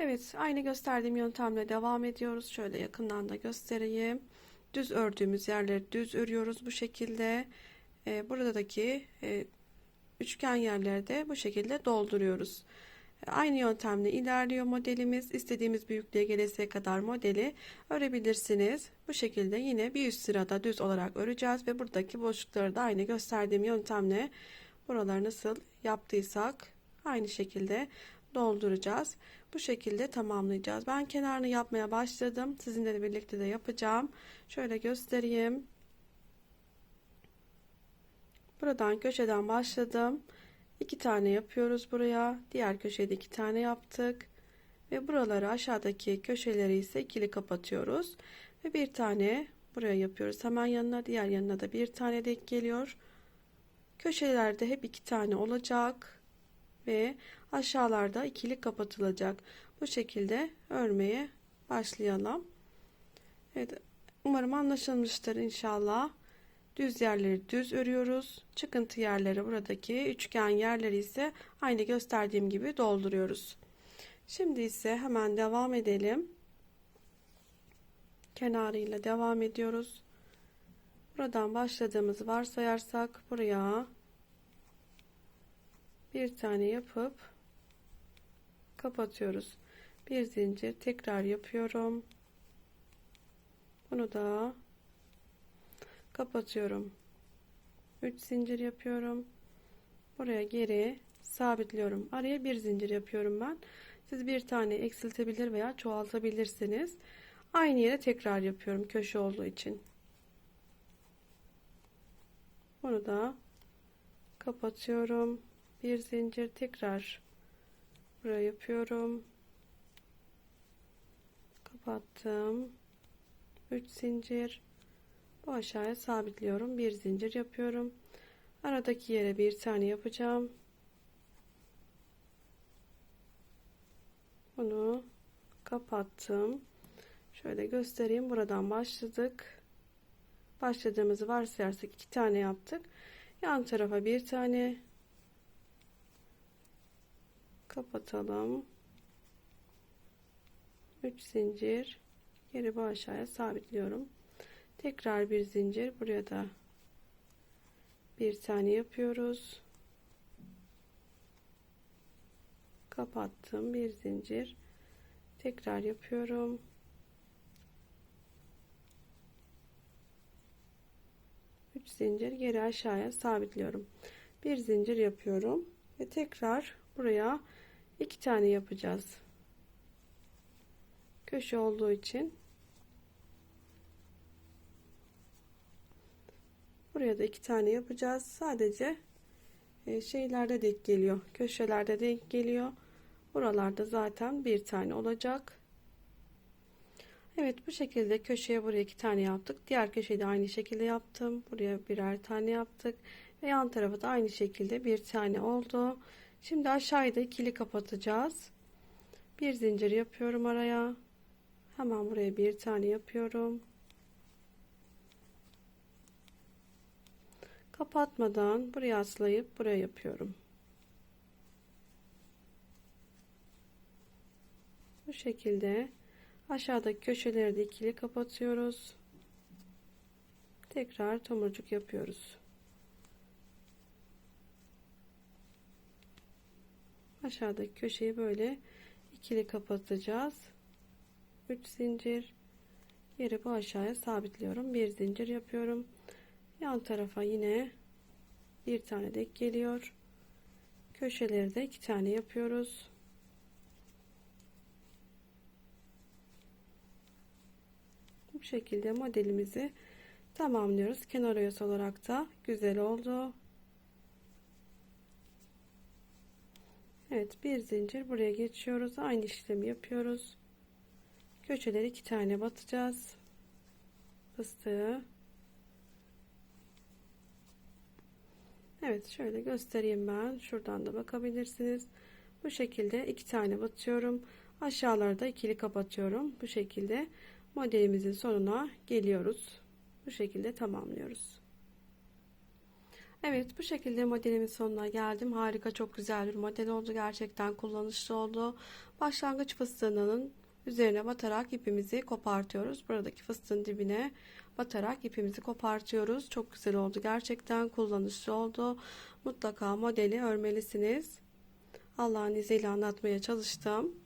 Evet, aynı gösterdiğim yöntemle devam ediyoruz. Şöyle yakından da göstereyim. Düz ördüğümüz yerleri düz örüyoruz bu şekilde. Ee, buradaki e, üçgen yerleri de bu şekilde dolduruyoruz. Aynı yöntemle ilerliyor modelimiz. İstediğimiz büyüklüğe gelesiye kadar modeli örebilirsiniz. Bu şekilde yine bir üst sırada düz olarak öreceğiz ve buradaki boşlukları da aynı gösterdiğim yöntemle buraları nasıl yaptıysak aynı şekilde dolduracağız. Bu şekilde tamamlayacağız. Ben kenarını yapmaya başladım. Sizinle de birlikte de yapacağım. Şöyle göstereyim. Buradan köşeden başladım. İki tane yapıyoruz buraya. Diğer köşede iki tane yaptık. Ve buraları aşağıdaki köşeleri ise ikili kapatıyoruz. Ve bir tane buraya yapıyoruz. Hemen yanına diğer yanına da bir tane denk geliyor. Köşelerde hep iki tane olacak. Ve aşağılarda ikili kapatılacak. Bu şekilde örmeye başlayalım. Evet, umarım anlaşılmıştır inşallah. Düz yerleri düz örüyoruz. Çıkıntı yerleri buradaki üçgen yerleri ise aynı gösterdiğim gibi dolduruyoruz. Şimdi ise hemen devam edelim. Kenarıyla devam ediyoruz. Buradan başladığımızı varsayarsak buraya bir tane yapıp kapatıyoruz. Bir zincir tekrar yapıyorum. Bunu da kapatıyorum. 3 zincir yapıyorum. Buraya geri sabitliyorum. Araya bir zincir yapıyorum ben. Siz bir tane eksiltebilir veya çoğaltabilirsiniz. Aynı yere tekrar yapıyorum köşe olduğu için. Bunu da kapatıyorum. Bir zincir tekrar buraya yapıyorum. Kapattım. 3 zincir bu aşağıya sabitliyorum. Bir zincir yapıyorum. Aradaki yere bir tane yapacağım. Bunu kapattım. Şöyle göstereyim. Buradan başladık. Başladığımızı varsayarsak iki tane yaptık. Yan tarafa bir tane kapatalım. 3 zincir geri bu aşağıya sabitliyorum. Tekrar bir zincir buraya da bir tane yapıyoruz. Kapattım bir zincir. Tekrar yapıyorum. Üç zincir geri aşağıya sabitliyorum. Bir zincir yapıyorum ve tekrar buraya iki tane yapacağız. Köşe olduğu için Buraya da iki tane yapacağız. Sadece e, şeylerde denk geliyor. Köşelerde denk geliyor. Buralarda zaten bir tane olacak. Evet bu şekilde köşeye buraya iki tane yaptık. Diğer köşeyi de aynı şekilde yaptım. Buraya birer tane yaptık. Ve yan tarafa da aynı şekilde bir tane oldu. Şimdi aşağıda da ikili kapatacağız. Bir zincir yapıyorum araya. Hemen buraya bir tane yapıyorum. kapatmadan buraya aslayıp buraya yapıyorum. Bu şekilde aşağıdaki köşeleri de ikili kapatıyoruz. Tekrar tomurcuk yapıyoruz. Aşağıdaki köşeyi böyle ikili kapatacağız. 3 zincir. Yeri bu aşağıya sabitliyorum. Bir zincir yapıyorum. Yan tarafa yine bir tane de geliyor. Köşeleri de iki tane yapıyoruz. Bu şekilde modelimizi tamamlıyoruz. Kenar oyası olarak da güzel oldu Evet bir zincir buraya geçiyoruz aynı işlemi yapıyoruz köşeleri iki tane batacağız fıstığı Evet şöyle göstereyim ben. Şuradan da bakabilirsiniz. Bu şekilde iki tane batıyorum. Aşağılarda ikili kapatıyorum. Bu şekilde modelimizin sonuna geliyoruz. Bu şekilde tamamlıyoruz. Evet bu şekilde modelimin sonuna geldim. Harika çok güzel bir model oldu. Gerçekten kullanışlı oldu. Başlangıç fıstığının üzerine batarak ipimizi kopartıyoruz. Buradaki fıstığın dibine batarak ipimizi kopartıyoruz. Çok güzel oldu. Gerçekten kullanışlı oldu. Mutlaka modeli örmelisiniz. Allah'ın izniyle anlatmaya çalıştım.